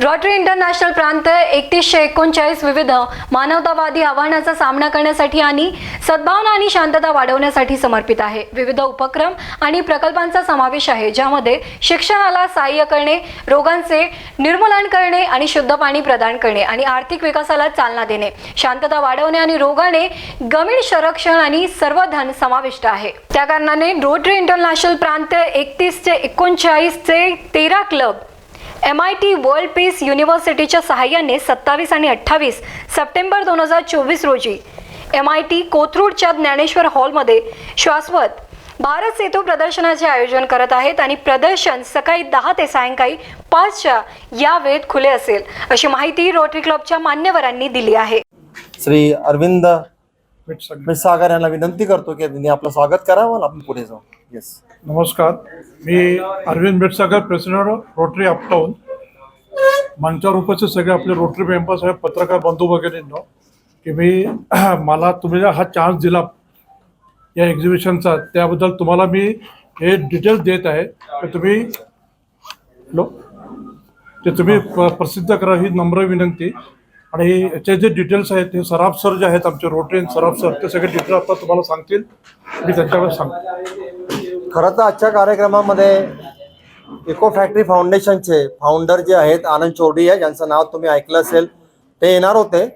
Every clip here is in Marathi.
रॉटरी इंटरनॅशनल प्रांत एकतीसशे एकोणचाळीस विविध मानवतावादी आव्हानाचा सामना करण्यासाठी आणि सद्भावना आणि शांतता वाढवण्यासाठी समर्पित आहे. विविध उपक्रम आणि प्रकल्पांचा समावेश आहे ज्यामध्ये शिक्षणाला सहाय्य करणे रोगांचे निर्मूलन करणे आणि शुद्ध पाणी प्रदान करणे आणि आर्थिक विकासाला चालना देणे. शांतता वाढवणे आणि रोगाने गमीण संरक्षण आणि सर्वधन समाविष्ट आहे. त्या कारणाने रोटरी इंटरनॅशनल प्रांत एकतीस ते एकोणचाळीसचे तेरा club M I T world peace युनिव्हर्सिटीच्या सहाय्याने सत्तावीस आणि अठ्ठावीस सप्टेंबर दोन हजार चोवीस रोजी एम आय टी कोथरूडच्या ज्ञानेश्वर हॉलमध्ये शाश्वत भारत सेतू प्रदर्शनाचे आयोजन करत आहेत आणि प्रदर्शन सकाळी दहा ते सायंकाळी पाचच्या या वेळेत खुले असेल अशी माहिती रोटरी क्लबच्या मान्यवरांनी दिली आहे. श्री अरविंद भेटसक मिरसागर यांना विनंती करतो की त्यांनी आपलं स्वागत करावं आणि आपण पुढे जाऊ. येस नमस्कार. मी Arvind Bhetsagar president Rotary uptown मंचावर उपस्थित सगळे आपले रोटरी मेंबर्स आहे पत्रकार बंधू वगैरेंनो की मी मला तुम्ही हा चान्स दिला या एक्झिबिशनचा त्याबद्दल तुम्हाला मी हे डिटेल्स देत आहे. की तुम्ही हॅलो? ते तुम्ही प्रसिद्ध करा ही नम्र विनंती. आणि याचे जे डिटेल्स आहेत ते सराफ सर जे आहेत आमचे रोटेन सराफ सर ते सगळे डिटेल्स आता तुम्हाला सांगतील. मी त्यांच्याकडे सांगतो. खरं तर आजच्या कार्यक्रमामध्ये इको फॅक्टरी फाउंडेशनचे फाउंडर जे आहेत आनंद चोरडी आहे ज्यांचं नाव तुम्ही ऐकलं असेल ते येणार होते.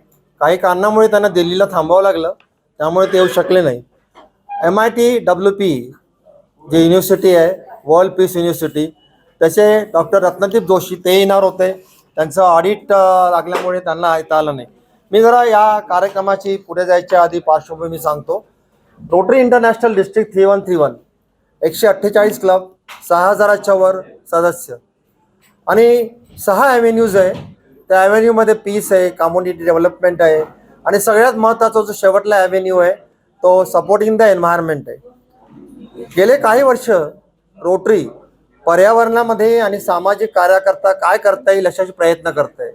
काही कारणामुळे त्यांना दिल्लीला थांबावं लागलं. त्यामुळे ते येऊ शकले नाही. M I T W P J university आहे वर्ल्ड पीस युनिव्हर्सिटी त्याचे डॉक्टर रत्नदीप जोशी ते येणार होते. त्यांचं ऑडिट लागल्यामुळे त्यांना येता आलं नाही. मी जरा या कार्यक्रमाची पुढे जायच्या आधी पार्श्वभूमी सांगतो. Rotary international district three one three one एकशे अठ्ठेचाळीस क्लब सहा हजाराच्या वर सदस्य. आणि सहा ॲव्हेन्यूज आहे. त्या ॲव्हेन्यूमध्ये पीस आहे कम्युनिटी डेव्हलपमेंट आहे. आणि सगळ्यात महत्त्वाचा जो शेवटला ॲव्हेन्यू आहे तो सपोर्टिंग द एन्व्हायरमेंट आहे. गेले काही वर्ष रोटरी पर्यावरणामध्ये आणि सामाजिक कार्यकर्ता काय करता येईल अशाचे प्रयत्न करत आहे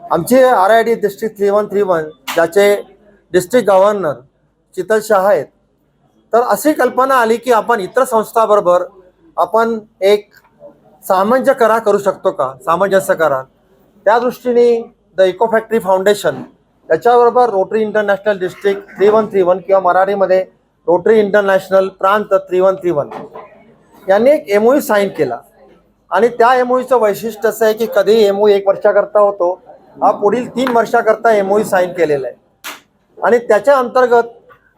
आमचे R I D district three one three one ज्याचे डिस्ट्रिक्ट गव्हर्नर चितल शहा आहेत. तर अशी कल्पना आली की आपण इतर संस्थाबरोबर आपण एक सामंजस्य करार करू शकतो का? सामंजस्य करार. त्या दृष्टीने द इको फॅक्टरी फाउंडेशन त्याच्याबरोबर Rotary international district three one three one किंवा मराठीमध्ये रोटरी इंटरनॅशनल प्रांत थ्री वन थ्री वन. यांनी एक एमओयू साईन केला. आणि त्या एमओयूचं वैशिष्ट्य असं आहे की कधी एमओ एक वर्षाकरता होतो. हा पुढील तीन वर्षाकरता एमओयू साईन केलेला आहे. आणि त्याच्या अंतर्गत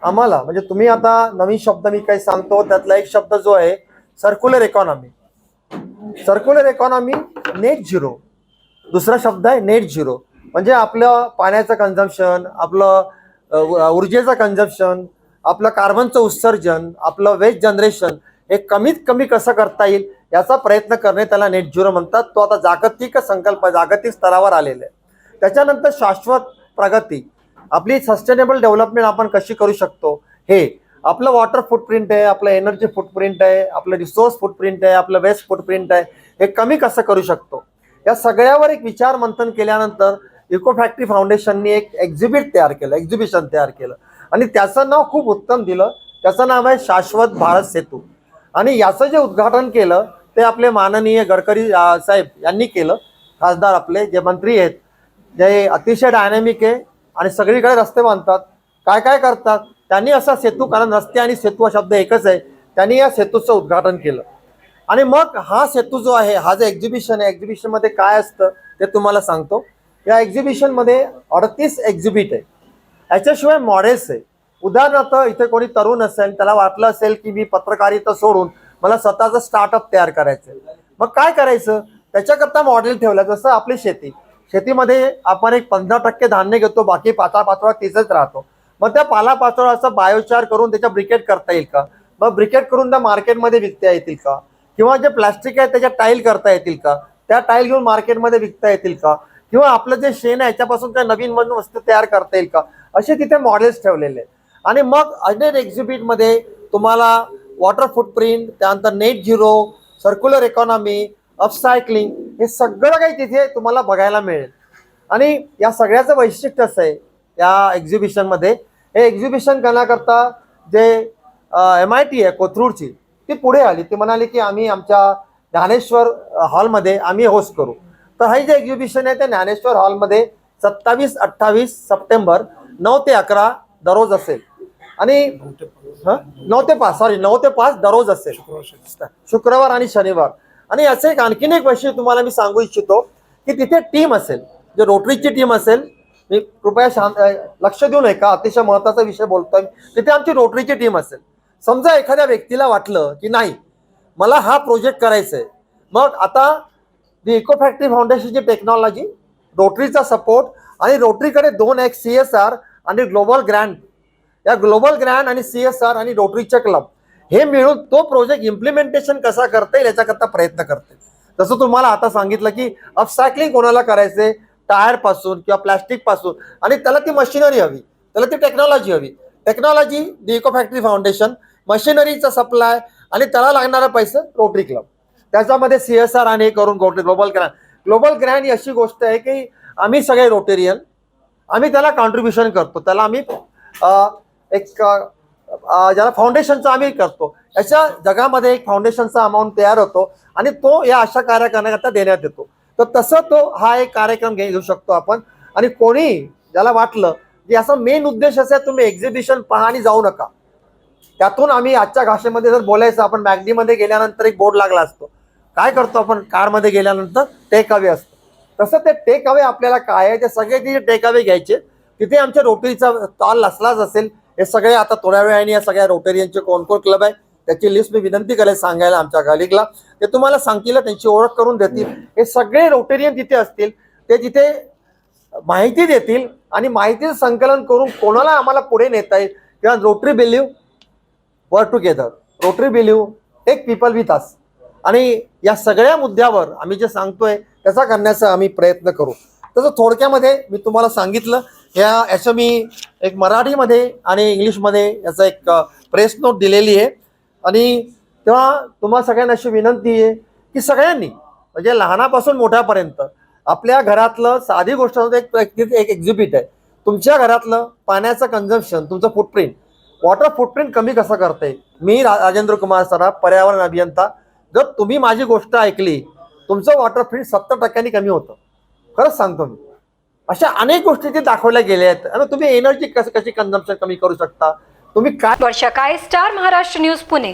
आम्हाला म्हणजे तुम्ही आता नवीन शब्द मी काही सांगतो त्यातला एक शब्द जो आहे circular economy circular economy net zero दुसरा शब्द आहे नेट झिरो म्हणजे आपलं पाण्याचं कन्झम्पशन आपलं ऊर्जेचं कन्झम्पशन आपलं कार्बनचं उत्सर्जन आपलं वेस्ट जनरेशन हे कमीत कमी कसं करता येईल याचा प्रयत्न करणे त्याला नेट झिरो म्हणतात. तो आता जागतिक संकल्प जागतिक स्तरावर आलेला आहे. त्याच्यानंतर शाश्वत प्रगती. आपली सस्टेनेबल डेव्हलपमेंट आपण कशी करू शकतो? हे आपलं वॉटर फुटप्रिंट आहे आपलं एनर्जी फुटप्रिंट आहे आपलं रिसोर्स फुटप्रिंट आहे आपलं वेस्ट फुटप्रिंट आहे हे कमी कसं करू शकतो? या सगळ्यावर एक विचार मंथन केल्यानंतर इको फॅक्टरी फाउंडेशननी एक एक्झिबिट तयार केलं एक्झिबिशन तयार केलं. आणि त्याचं नाव खूप उत्तम दिलं. त्याचं नाव आहे शाश्वत भारत सेतू. आणि याचं जे उद्घाटन केलं ते आपले माननीय गडकरी साहेब यांनी केलं. खासदार आपले जे मंत्री आहेत जे अतिशय डायनॅमिक आहे आणि सगळीकडे रस्ते बांधतात. काय काय करतात? त्यांनी असा सेतू कारण रस्ते आणि सेतू हा शब्द एकच आहे त्यांनी या सेतूचं उद्घाटन केलं. आणि मग हा सेतू जो आहे हा जो एक्झिबिशन आहे एक्झिबिशनमध्ये काय असतं ते तुम्हाला सांगतो. या एक्झिबिशनमध्ये अडतीस एक्झिबिट आहे. याच्याशिवाय मॉडेल्स आहे. उदाहरणार्थ इथे कोणी तरुण असेल त्याला वाटलं असेल की मी पत्रकारिता सोडून मला स्वतःचं स्टार्टअप तयार करायचं आहे मग काय करायचं? त्याच्याकरता मॉडेल ठेवलं जसं आपली शेती. शेतीमध्ये आपण एक पंधरा टक्के धान्य घेतो बाकी पाचोळा पाचोळा तिथेच राहतो. मग त्या पाला पाचोळाचा बायोचार करून त्याच्या ब्रिकेट करता येईल का? मग ब्रिकेट करून त्या मार्केटमध्ये विकता येतील का? किंवा जे प्लास्टिक आहे त्याच्या टाईल करता येतील का? त्या टाईल घेऊन मार्केटमध्ये विकता येतील का? किंवा आपलं जे शेण आहे याच्यापासून त्या नवीन नवीन वस्तू तयार करता येईल का? असे तिथे मॉडेल्स ठेवलेले आहेत. आणि मग अनेक एक्झिबिटमध्ये तुम्हाला वॉटर फुटप्रिंट त्यानंतर net zero circular economy upcycling हे सगळं काही तिथे तुम्हाला बघायला मिळेल. आणि या सगळ्याचं वैशिष्ट्य असं आहे या एक्झिबिशनमध्ये हे एक्झिबिशन करण्याकरता जे एम आय टी आहे कोथरूडची ती पुढे आली. ती म्हणाली की आम्ही आमच्या ज्ञानेश्वर हॉलमध्ये आम्ही होस्ट करू. तर हे जे एक्झिबिशन आहे ते ज्ञानेश्वर हॉलमध्ये सत्तावीस अठ्ठावीस सप्टेंबर नऊ ते अकरा दररोज असेल. आणि नऊ ते पाच सॉरी नऊ ते पाच दररोज असेल. शुक्रवार आणि शनिवार. आणि असे एक आणखीन एक वैशिष्ट्य तुम्हाला मी सांगू इच्छितो की तिथे टीम असेल जे रोटरीची टीम असेल मी कृपया शांत लक्ष देऊन का अतिशय महत्त्वाचा विषय बोलतोय तिथे आमची रोटरीची टीम असेल. समजा एखाद्या व्यक्तीला वाटलं की नाही मला हा प्रोजेक्ट करायचा आहे मग आता दी इको फॅक्टरी फाउंडेशनची टेक्नॉलॉजी रोटरीचा सपोर्ट आणि रोटरीकडे दोन एक सी एस आर आणि ग्लोबल ग्रँड या ग्लोबल ग्रँड आणि सी एस आर आणि रोटरीचे क्लब हे मिळून तो प्रोजेक्ट इम्प्लिमेंटेशन कसा करता येईल याच्याकरता प्रयत्न करते. जसं तुम्हाला आता सांगितलं की अपसायकलिंग कोणाला करायचे? टायरपासून किंवा प्लॅस्टिकपासून आणि त्याला ती मशिनरी हवी. त्याला ती टेक्नॉलॉजी हवी. Technology the eco factory foundation मशिनरीचा supply आणि त्याला लागणारा पैसे रोटरी क्लब त्याच्यामध्ये सी एस आर आणि करून ग्लोबल ग्रँड ग्लोबल ग्रँड ही अशी गोष्ट आहे की आम्ही सगळे रोटेरियन आम्ही त्याला कॉन्ट्रीब्युशन करतो. त्याला आम्ही एक ज्याला फाउंडेशनचा आम्ही करतो. याच्या जगामध्ये एक फाउंडेशनचा अमाऊंट तयार होतो आणि तो या अशा कार्य देण्यात येतो. तर तसं तो हा एक कार्यक्रम घे- घेऊ शकतो आपण. आणि कोणी ज्याला वाटलं की असा मेन उद्देश असा तुम्ही एक्झिबिशन पहा आणि जाऊ नका. त्यातून आम्ही आजच्या भाषेमध्ये जर बोलायचं आपण मॅगनीमध्ये गेल्यानंतर एक बोर्ड लागला असतो. काय करतो आपण? कारमध्ये गेल्यानंतर टेक अवे असतो. तसं ते टेक अवे आपल्याला काय आहे ते सगळे तिथे टेक अवे घ्यायचे. तिथे आमच्या रोटरीचा स्टॉल असलाच असेल हे सगळे आता थोड्या वेळाने या सगळ्या रोटेरियनचे कोण कोण क्लब आहे त्याची लिस्ट मी विनंती करेल सांगायला आमच्या कलिगला ते तुम्हाला सांगतील त्यांची ओळख करून देतील. हे सगळे रोटेरियन तिथे असतील ते तिथे माहिती देतील आणि माहितीचं संकलन करून कोणाला आम्हाला पुढे नेता येईल. किंवा Rotary believe work together Rotary believe take people with us आणि या सगळ्या मुद्द्यावर आम्ही जे सांगतोय त्याचा करण्याचा आम्ही प्रयत्न करू. तसं थोडक्यामध्ये मी तुम्हाला सांगितलं या याचं मी एक मराठीमध्ये आणि इंग्लिशमध्ये याचा एक प्रेस नोट दिलेली आहे. आणि तेव्हा तुम्हा सगळ्यांना अशी विनंती आहे की सगळ्यांनी म्हणजे लहानापासून मोठ्यापर्यंत आपल्या घरातलं साधी गोष्ट एक एक एक्झिबिट आहे. तुमच्या घरातलं पाण्याचं कन्झम्पशन तुमचं फुटप्रिंट वॉटर फुटप्रिंट कमी कसं करते मी रा- राजेंद्र कुमार सराफ पर्यावरण अभियंता. जर तुम्ही माझी गोष्ट ऐकली तुमचं वॉटर प्रिंट सत्तर टक्क्यांनी कमी होतं. खरंच सांगतो मी. अशा अनेक गोष्टी ते दाखवल्या गेल्या आहेत. आणि तुम्ही एनर्जी कशी कन्झम्पशन कमी करू शकता? तुम्ही काय वर्षा काय स्टार महाराष्ट्र न्यूज पुणे.